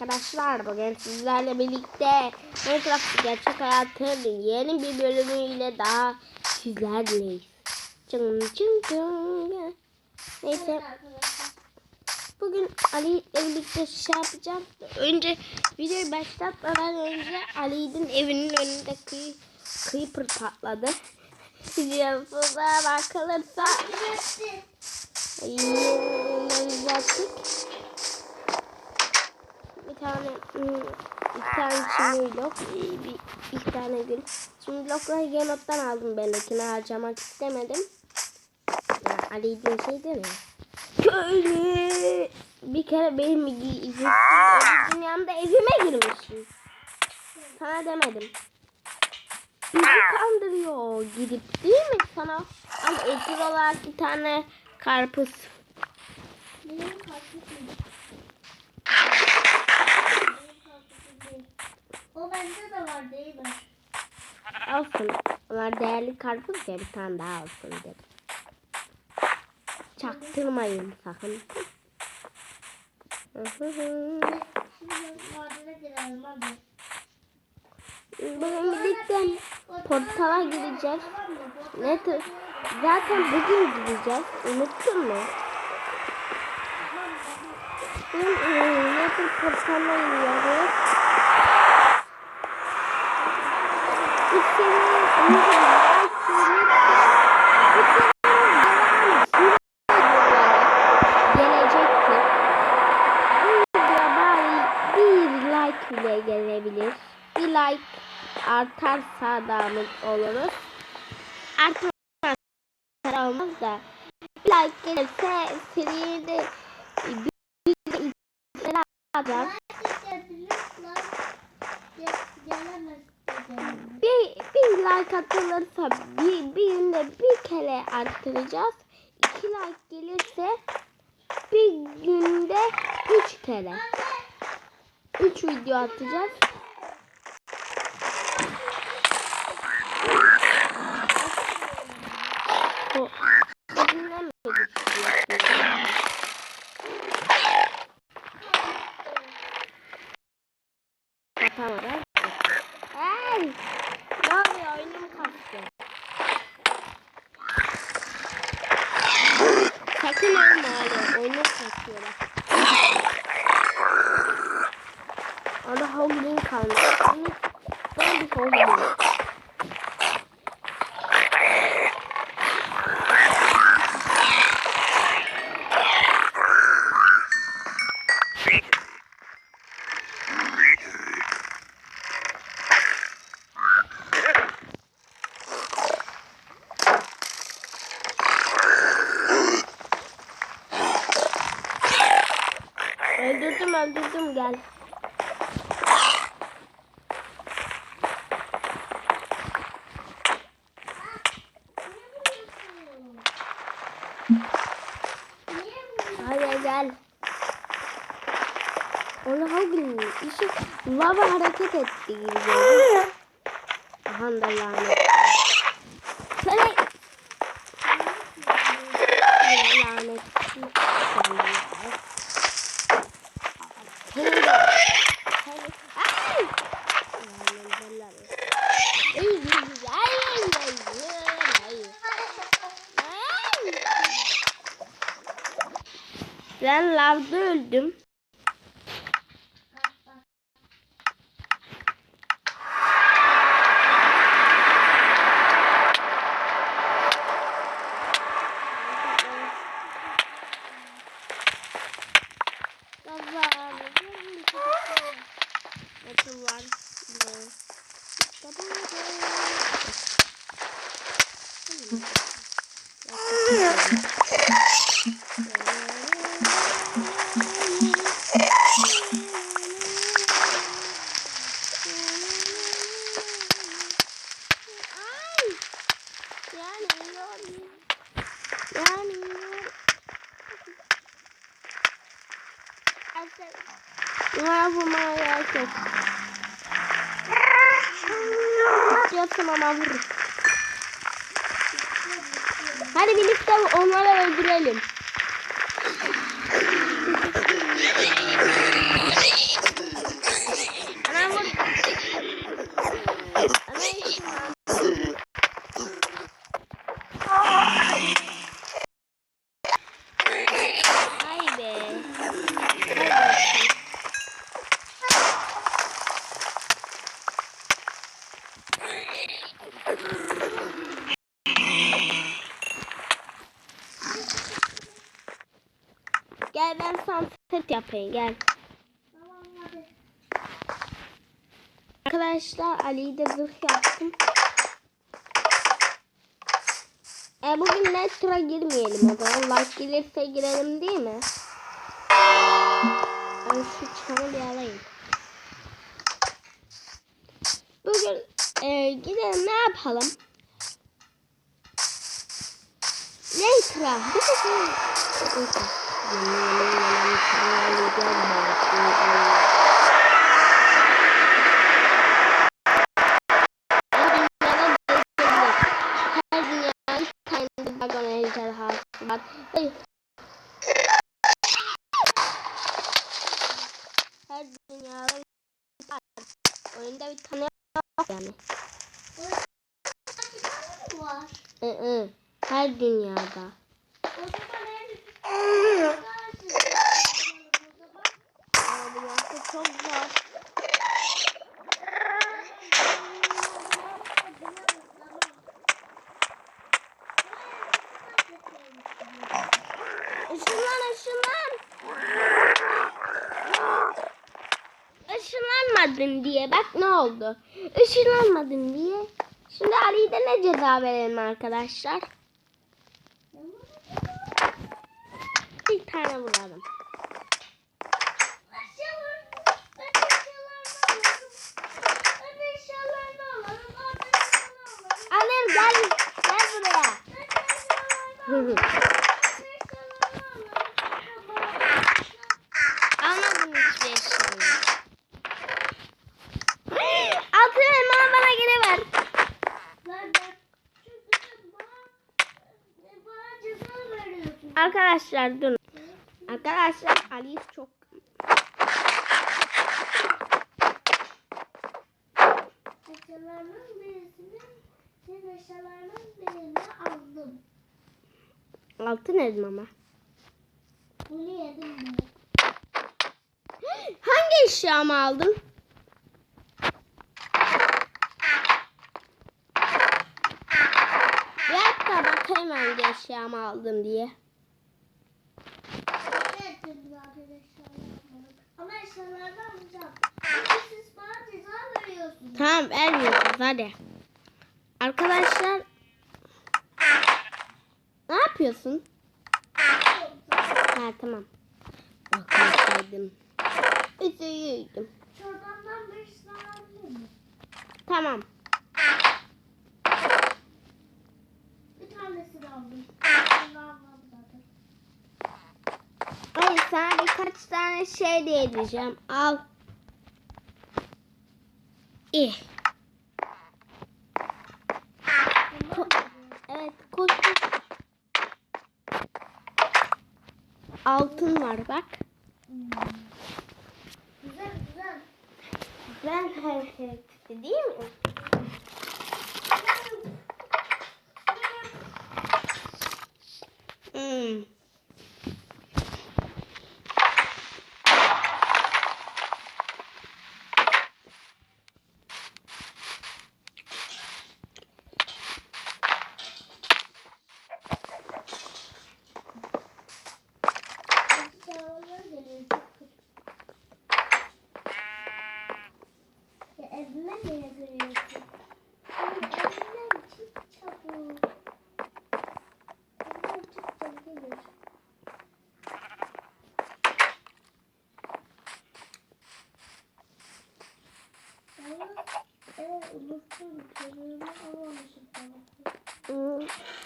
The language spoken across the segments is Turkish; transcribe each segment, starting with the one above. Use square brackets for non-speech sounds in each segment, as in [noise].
Arkadaşlar bugün sizlerle birlikte Minecraft gerçek hayatın yeni bir bölümüyle daha sizlerleyiz. Çın çın çın. Neyse bugün Ali ile birlikte şey yapacağım. Önce videoyu başlatmadan önce Ali'nin evinin önünde kıy, creeper patladı. [laughs] Videosuna bakılırsa yapacaktık. Bir tane ıı, iki tane çimli blok, bir, iki tane gül. Çimli blokları Genot'tan aldım ben ikini harcamak istemedim. Ya, Ali'nin şey değil mi? Köylü! Bir kere benim izinsiz dünyamda evime girmişsin. Sana demedim. Bizi kandırıyor gidip değil mi sana? Ama ödül olarak bir tane karpuz. Benim karpuzum. O bende de var değil mi? Olsun. Onlar değerli karpuz ya bir tane daha olsun dedim. Çaktırmayın sakın. Bugün birlikte portala gideceğiz. Ne? Zaten bugün gideceğiz. Unuttun mu? Bugün ne tür portala gidiyoruz? İçeri gelecektir. Bu videoya bari bir like bile gelebilir. Bir like artarsa da mutlu oluruz. Artmazsa olmaz da bir like gelirse seride bir bir bir alacağız. Bir, bir like atılırsa bir, bir günde bir kere arttıracağız. İki like gelirse bir günde üç kere. Üç video atacağız. O, Hey! Ne oluyor? Oyunum kaçtı. Sakın ölme abi. Oyunum kaçıyor bak. Orada Hoglin kalmış. Ben bir Hoglin. Öldürdüm öldürdüm gel. Hadi gel. Onu Hoglin işi lava hareket etti gibi. Aha da lanet. Seni Ben lavda öldüm. Nasıl [laughs] var? Numara bulmaya gerek yok. Yapsın ama vurur. Hadi birlikte onları öldürelim. Craft yapayım gel. Tamam. Arkadaşlar Ali'yi de zırh yaptım. E bugün Nether'a girmeyelim o zaman. Like gelirse girelim değil mi? Ben şu çamı bir alayım. Bugün e, gidelim ne yapalım? Nether'a. Bir de şey. Her dünyada bir var. Oyunda bir tane yok yani. Var? Hı hı. Her dünyada. O Işınlan ışınlan. Işınlanmadın diye bak ne oldu. Işınlanmadın diye. Şimdi Ali'ye de ne ceza verelim arkadaşlar? Bir tane vuralım. Annem gel gel buraya. Almadım hiçbir eşyaları. Altın elmanı bana geri ver. Arkadaşlar durun. Arkadaşlar Ali çok Eşyalarının birisini, senin eşyalarının birini aldım. altın elma mı? Bunu yedim ben. [gasps] Hangi eşyamı aldın? Dakika bakayım hangi eşyamı aldım diye. Ama. Tamam vermiyoruz hadi. Arkadaşlar ne yapıyorsun? Ha tamam. Bakmasaydım. Üzüldüm. Çorbandan? Tamam. Bir aldım. Almadım zaten. Hayır sana birkaç tane şey de. Al. İyi. Ko- evet koş. Altın var bak. Güzel güzel. Güzel hareketli değil mi?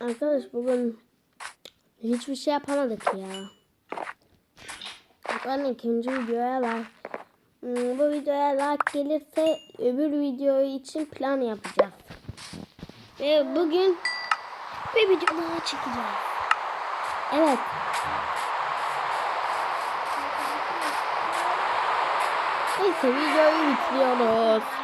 Arkadaş bugün hiçbir şey yapamadık ya. Ben ikinci videoya like. Bu videoya like gelirse öbür video için plan yapacağız. Ve bugün bir video daha çekeceğiz. Evet. Neyse videoyu bitiriyoruz.